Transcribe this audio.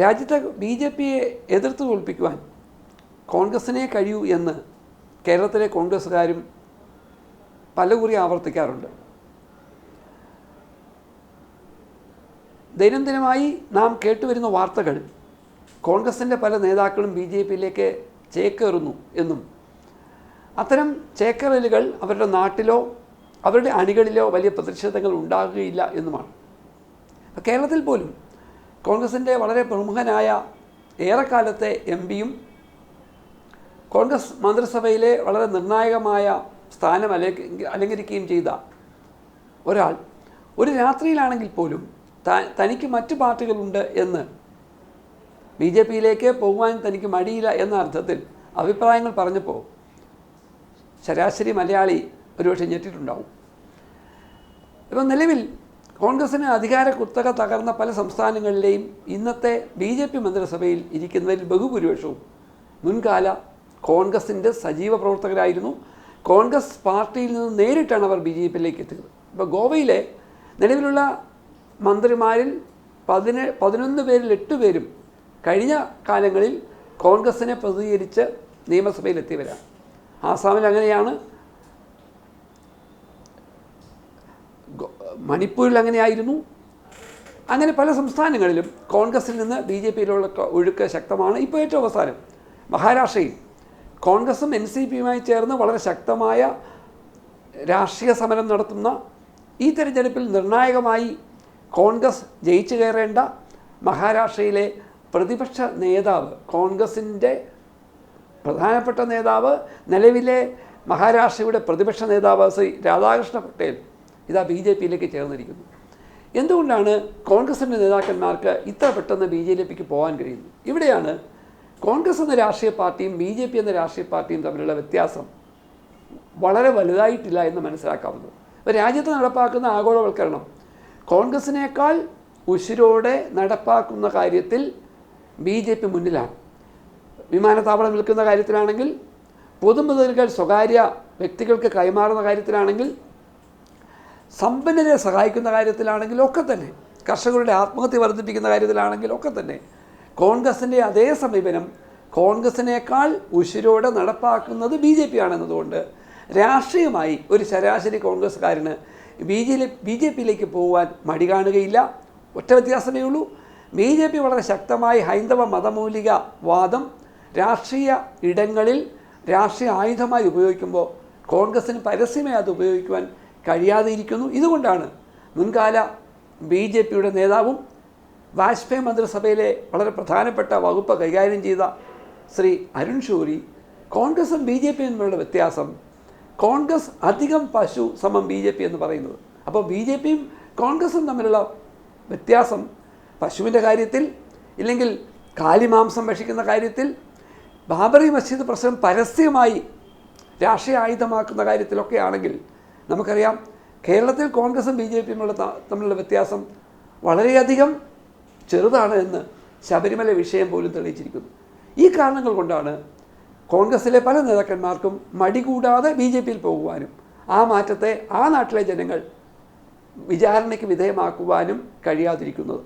രാജ്യത്തെ B J പിയെ എതിർത്ത് തോൽപ്പിക്കുവാൻ കോൺഗ്രസിനെ കഴിയൂ എന്ന് കേരളത്തിലെ കോൺഗ്രസ്സുകാരും പലകുറി ആവർത്തിക്കാറുണ്ട്. ദൈനംദിനമായി നാം കേട്ടുവരുന്ന വാർത്തകൾ കോൺഗ്രസിന്റെ പല നേതാക്കളും ബി ജെ പിയിലേക്ക് ചേക്കേറുന്നു എന്നും അത്തരം ചേക്കേറലുകൾ അവരുടെ നാട്ടിലോ അവരുടെ അണികളിലോ വലിയ പ്രതിഷേധങ്ങൾ ഉണ്ടാകുകയില്ല എന്നുമാണ്. കേരളത്തിൽ പോലും കോൺഗ്രസിന്റെ വളരെ പ്രമുഖനായ ഏറെക്കാലത്തെ എം പിയും കോൺഗ്രസ് മന്ത്രിസഭയിലെ വളരെ നിർണായകമായ സ്ഥാനം അലങ്കി അലങ്കരിക്കുകയും ചെയ്ത ഒരാൾ ഒരു രാത്രിയിലാണെങ്കിൽ പോലും തനിക്ക് മറ്റു പാർട്ടികളുണ്ട് എന്ന് ബി ജെ പിയിലേക്ക് പോകുവാൻ തനിക്ക് മടിയില്ല എന്ന അർത്ഥത്തിൽ അഭിപ്രായങ്ങൾ പറഞ്ഞപ്പോൾ ശരാശരി മലയാളി ഒരുപക്ഷെ ഞെട്ടിട്ടുണ്ടാവും. ഇപ്പം നിലവിൽ കോൺഗ്രസിന് അധികാര കുത്തക തകർന്ന പല സംസ്ഥാനങ്ങളിലെയും ഇന്നത്തെ ബി ജെ പി മന്ത്രിസഭയിൽ ഇരിക്കുന്നതിൽ ബഹുഭൂരിപക്ഷവും മുൻകാല കോൺഗ്രസിന്റെ സജീവ പ്രവർത്തകരായിരുന്നു. കോൺഗ്രസ് പാർട്ടിയിൽ നിന്ന് നേരിട്ടാണ് അവർ ബി ജെ പിയിലേക്ക് എത്തിയത്. ഇപ്പോൾ ഗോവയിലെ നിലവിലുള്ള മന്ത്രിമാരിൽ പതിന് പതിനൊന്ന് പേരിൽ എട്ട് പേരും കഴിഞ്ഞ കാലങ്ങളിൽ കോൺഗ്രസിനെ പ്രതികരിച്ച് നിയമസഭയിലെത്തിയവരാണ് ആസാമിൽ അങ്ങനെയാണ് മണിപ്പൂരിൽ അങ്ങനെയായിരുന്നു. അങ്ങനെ പല സംസ്ഥാനങ്ങളിലും കോൺഗ്രസിൽ നിന്ന് ബി ജെ പിയിലുള്ള ഒഴുക്ക് ശക്തമാണ്. ഇപ്പോൾ ഏറ്റവും അവസാനം മഹാരാഷ്ട്രയിൽ കോൺഗ്രസും എൻ സി പിയുമായി ചേർന്ന് വളരെ ശക്തമായ രാഷ്ട്രീയ സമരം നടത്തുന്ന ഈ തെരഞ്ഞെടുപ്പിൽ നിർണായകമായി കോൺഗ്രസ് ജയിച്ചു കയറേണ്ട മഹാരാഷ്ട്രയിലെ പ്രതിപക്ഷ നേതാവ് കോൺഗ്രസിന്റെ പ്രധാനപ്പെട്ട നേതാവ് നിലവിലെ മഹാരാഷ്ട്രയുടെ പ്രതിപക്ഷ നേതാവ് ശ്രീ രാധാകൃഷ്ണ പട്ടേൽ ഇതാ ബി ജെ പിയിലേക്ക് ചേർന്നിരിക്കുന്നു. എന്തുകൊണ്ടാണ് കോൺഗ്രസിന്റെ നേതാക്കന്മാർക്ക് ഇത്ര പെട്ടെന്ന് ബി ജെ പിക്ക് പോകാൻ കഴിയുന്നത്? ഇവിടെയാണ് കോൺഗ്രസ് എന്ന രാഷ്ട്രീയ പാർട്ടിയും ബി ജെ പി എന്ന രാഷ്ട്രീയ പാർട്ടിയും തമ്മിലുള്ള വ്യത്യാസം വളരെ വലുതായിട്ടില്ല എന്ന് മനസ്സിലാക്കാവുന്നത്. ഇപ്പോൾ രാജ്യത്ത് നടപ്പാക്കുന്ന ആഗോളവൽക്കരണം കോൺഗ്രസിനേക്കാൾ ഉശിരോടെ നടപ്പാക്കുന്ന കാര്യത്തിൽ ബി ജെ പി മുന്നിലാണ്. വിമാനത്താവളം വിൽക്കുന്ന കാര്യത്തിലാണെങ്കിൽ പൊതുമുതലുകൾ സ്വകാര്യ വ്യക്തികൾക്ക് കൈമാറുന്ന കാര്യത്തിലാണെങ്കിൽ സമ്പന്നരെ സഹായിക്കുന്ന കാര്യത്തിലാണെങ്കിൽ ഒക്കെ തന്നെ. കർഷകരുടെ ആത്മഹത്യ വർദ്ധിപ്പിക്കുന്ന കാര്യത്തിലാണെങ്കിൽ ഒക്കെ തന്നെ. കോൺഗ്രസിന്റെ അതേ സമീപനം കോൺഗ്രസിനേക്കാൾ ഉശിരോടെ നടപ്പാക്കുന്നത് ബി ജെ പി ആണെന്നതുകൊണ്ട് രാഷ്ട്രീയമായി ഒരു ശരാശരി കോൺഗ്രസ്സുകാരന് ബി ജെ ബി ജെ പിയിലേക്ക് പോകുവാൻ മടി കാണുകയില്ല. ഒറ്റ വ്യത്യാസമേ ഉള്ളൂ. ബി ജെ പി വളരെ ശക്തമായി ഹൈന്ദവ മതമൂലിക വാദം രാഷ്ട്രീയ ഇടങ്ങളിൽ രാഷ്ട്രീയ ആയുധമായി ഉപയോഗിക്കുമ്പോൾ കോൺഗ്രസ്സിന് പരസ്യമായി അത് ഉപയോഗിക്കുവാൻ കഴിയാതെ ഇരിക്കുന്നു ഇതുകൊണ്ടാണ് മുൻകാല ബി ജെ പിയുടെ നേതാവും വാജ്പേയി മന്ത്രിസഭയിലെ വളരെ പ്രധാനപ്പെട്ട വകുപ്പ് കൈകാര്യം ചെയ്ത ശ്രീ അരുൺ ഷൂരി കോൺഗ്രസും ബി ജെ പിയും തമ്മിലുള്ള വ്യത്യാസം കോൺഗ്രസ് അധികം പശു സമം ബി ജെ പി എന്ന് പറയുന്നത്. അപ്പോൾ ബി ജെ പിയും കോൺഗ്രസും തമ്മിലുള്ള വ്യത്യാസം പശുവിന്റെ കാര്യത്തിൽ ഇല്ലെങ്കിൽ കാലിമാംസം ഭക്ഷിക്കുന്ന കാര്യത്തിൽ ബാബറി മസ്ജിദ് പ്രശ്നം പരസ്യമായി രാഷ്ട്രീയ ആയുധമാക്കുന്ന കാര്യത്തിലൊക്കെ ആണെങ്കിൽ നമുക്കറിയാം കേരളത്തിൽ കോൺഗ്രസും ബി ജെ പിയും തമ്മിലുള്ള വ്യത്യാസം വളരെയധികം ചെറുതാണ് എന്ന് ശബരിമല വിഷയം പോലും തെളിയിച്ചിരിക്കുന്നു. ഈ കാരണങ്ങൾ കൊണ്ടാണ് കോൺഗ്രസിലെ പല നേതാക്കന്മാർക്കും മടി കൂടാതെ ബി ജെ പിയിൽ പോകുവാനും ആ മാറ്റത്തെ ആ നാട്ടിലെ ജനങ്ങൾ വിചാരണയ്ക്ക് വിധേയമാക്കുവാനും കഴിയാതിരിക്കുന്നത്.